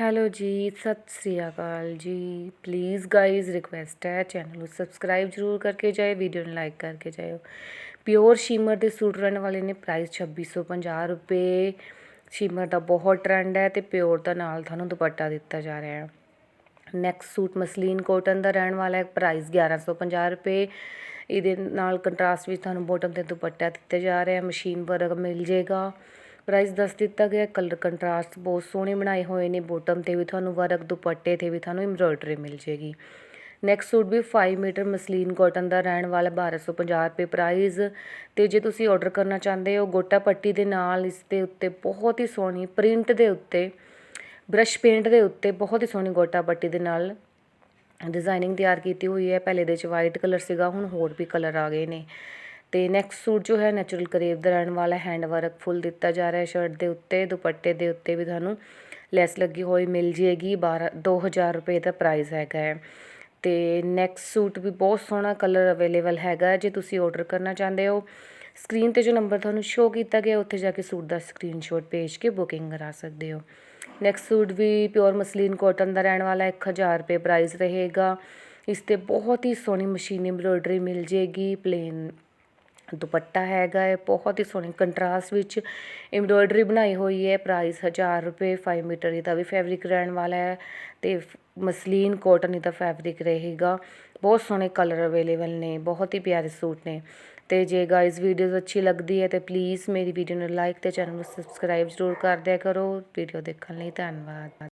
Hello ਜੀ, ਸਤਿ ਸ੍ਰੀ ਅਕਾਲ ਜੀ। ਪਲੀਜ਼ ਗਾਈਜ਼ ਰਿਕੁਐਸਟ ਹੈ ਚੈਨਲ ਨੂੰ ਸਬਸਕ੍ਰਾਈਬ ਜ਼ਰੂਰ ਕਰਕੇ ਜਾਏ ਵੀਡੀਓ ਨੂੰ ਲਾਈਕ ਕਰਕੇ ਜਾਇਓ। ਪਿਓਰ ਸ਼ੀਮਰ ਦੇ ਸੂਟ ਰਹਿਣ ਵਾਲੇ ਨੇ ਪ੍ਰਾਈਸ 2650 ਰੁਪਏ। ਸੀਮਰ ਦਾ ਬਹੁਤ ਟ੍ਰੈਂਡ ਹੈ ਤੇ ਪਿਓਰ ਦਾ ਨਾਲ ਤੁਹਾਨੂੰ ਦੁਪੱਟਾ ਦਿੱਤਾ ਜਾ ਰਿਹਾ ਹੈ। ਨੈਕਸਟ ਸੂਟ ਮਸਲੀਨ ਕੋਟਨ ਦਾ ਰਹਿਣ ਵਾਲਾ ਹੈ ਪ੍ਰਾਈਸ 1150 ਰੁਪਏ। ਇਹਦੇ ਨਾਲ ਕੰਟਰਾਸਟ ਵਿੱਚ ਤੁਹਾਨੂੰ ਬੋਟਮ ਤੇ ਦੁਪੱਟਾ ਦਿੱਤਾ ਜਾ ਰਿਹਾ ਹੈ ਮਸ਼ੀਨ ਵਰਕ ਮਿਲ ਜੇਗਾ। ਪ੍ਰਾਈਸ ਦੱਸ ਦਿੱਤਾ ਗਿਆ। ਕਲਰ ਕੰਟਰਾਸਟ ਬਹੁਤ ਸੋਹਣੇ ਬਣਾਏ ਹੋਏ ਨੇ। ਬੋਟਮ ਤੇ ਵੀ ਤੁਹਾਨੂੰ ਵਰਕ ਦੁਪੱਟੇ ਤੇ ਵੀ ਤੁਹਾਨੂੰ ਐਮਬ੍ਰੋਇਡਰੀ ਮਿਲ ਜੇਗੀ। ਨੈਕਸਟ ਸੂਟ ਵੀ 5 ਮੀਟਰ ਮਸਲੀਨ ਕਾਟਨ ਦਾ ਰਹਿਣ ਵਾਲਾ 1250 ਰੁਪਏ ਪ੍ਰਾਈਸ ਤੇ ਜੇ ਤੁਸੀਂ ਆਰਡਰ ਕਰਨਾ ਚਾਹੁੰਦੇ ਹੋ, ਗੋਟਾ ਪੱਟੀ ਦੇ ਨਾਲ ਇਸ ਦੇ ਉੱਤੇ ਬਹੁਤ ਹੀ ਸੋਹਣੀ ਪ੍ਰਿੰਟ ਦੇ ਉੱਤੇ ਬ੍ਰਸ਼ ਪੇਂਟ ਦੇ ਉੱਤੇ ਬਹੁਤ ਹੀ ਸੋਹਣੀ ਗੋਟਾ ਪੱਟੀ ਦੇ ਨਾਲ ਡਿਜ਼ਾਈਨਿੰਗ ਤਿਆਰ ਕੀਤੀ ਹੋਈ ਹੈ। ਪਹਿਲੇ ਦੇ ਚ ਵਾਈਟ ਕਲਰ ਸੀਗਾ, ਹੁਣ ਹੋਰ ਵੀ ਕਲਰ ਆ ਗਏ ਨੇ। ਅਤੇ ਨੈਕਸਟ ਸੂਟ ਜੋ ਹੈ ਨੈਚੁਰਲ ਕਰੇਵ ਦਾ ਰਹਿਣ ਵਾਲਾ ਹੈਂਡ ਵਰਕ ਫੁੱਲ ਦਿੱਤਾ ਜਾ ਰਿਹਾ ਸ਼ਰਟ ਦੇ ਉੱਤੇ, ਦੁਪੱਟੇ ਦੇ ਉੱਤੇ ਵੀ ਤੁਹਾਨੂੰ ਲੈਸ ਲੱਗੀ ਹੋਈ ਮਿਲ ਜਾਵੇਗੀ ਬਾਰਾਂ, ਦੋ ਹਜ਼ਾਰ ਰੁਪਏ ਦਾ ਪ੍ਰਾਈਸ ਹੈਗਾ ਹੈ। ਅਤੇ ਨੈਕਸਟ ਸੂਟ ਵੀ ਬਹੁਤ ਸੋਹਣਾ ਕਲਰ ਅਵੇਲੇਬਲ ਹੈਗਾ ਜੇ ਤੁਸੀਂ ਔਡਰ ਕਰਨਾ ਚਾਹੁੰਦੇ ਹੋ। ਸਕਰੀਨ ਤੇ ਜੋ ਨੰਬਰ ਤੁਹਾਨੂੰ ਸ਼ੋਅ ਕੀਤਾ ਗਿਆ, ਉੱਥੇ ਜਾ ਕੇ ਸੂਟ ਦਾ ਸਕਰੀਨਸ਼ਾਟ ਭੇਜ ਕੇ ਬੁਕਿੰਗ ਕਰਾ ਸਕਦੇ ਹੋ। ਨੈਕਸਟ ਸੂਟ ਵੀ ਪਿਓਰ ਮਸਲੀਨ ਕਾਟਨ ਦਾ ਰਹਿਣ ਵਾਲਾ 1000 ਰੁਪਏ ਪ੍ਰਾਈਸ ਰਹੇਗਾ। ਇਸ ਤੇ ਬਹੁਤ ਹੀ ਸੋਹਣੀ ਮਸ਼ੀਨੀ ਐਮਬ੍ਰੋਇਡਰੀ ਮਿਲ ਜੇਗੀ ਪਲੇਨ ਦੁਪੱਟਾ ਹੈਗਾ ਹੈ, ਬਹੁਤ ਹੀ ਸੋਹਣੀ ਕੰਟਰਾਸਟ ਵਿੱਚ ਐਮਬ੍ਰੋਇਡਰੀ ਬਣਾਈ ਹੋਈ ਹੈ ਪ੍ਰਾਈਸ ਹਜ਼ਾਰ ਰੁਪਏ ਫਾਈਵ ਮੀਟਰ ਇਹਦਾ ਵੀ ਫੈਬਰਿਕ ਰਹਿਣ ਵਾਲਾ ਹੈ ਅਤੇ ਮਸਲੀਨ ਕੋਟਨ ਇਹਦਾ ਫੈਬਰਿਕ ਰਹੇਗਾ। ਬਹੁਤ ਸੋਹਣੇ ਕਲਰ ਅਵੇਲੇਬਲ ਨੇ, ਬਹੁਤ ਹੀ ਪਿਆਰੇ ਸੂਟ ਨੇ। ਤੇ ਜੇ ਗਾਇਜ਼ ਵੀਡੀਓਜ਼ ਅੱਛੀ ਲੱਗਦੀ ਹੈ ਤੇ ਪਲੀਜ਼ ਮੇਰੀ ਵੀਡੀਓ ਨੂੰ ਲਾਈਕ ਤੇ ਚੈਨਲ ਨੂੰ ਸਬਸਕ੍ਰਾਈਬ ਜ਼ਰੂਰ ਕਰ ਦਿਆ ਕਰੋ। ਵੀਡੀਓ ਦੇਖਣ ਲਈ ਧੰਨਵਾਦ।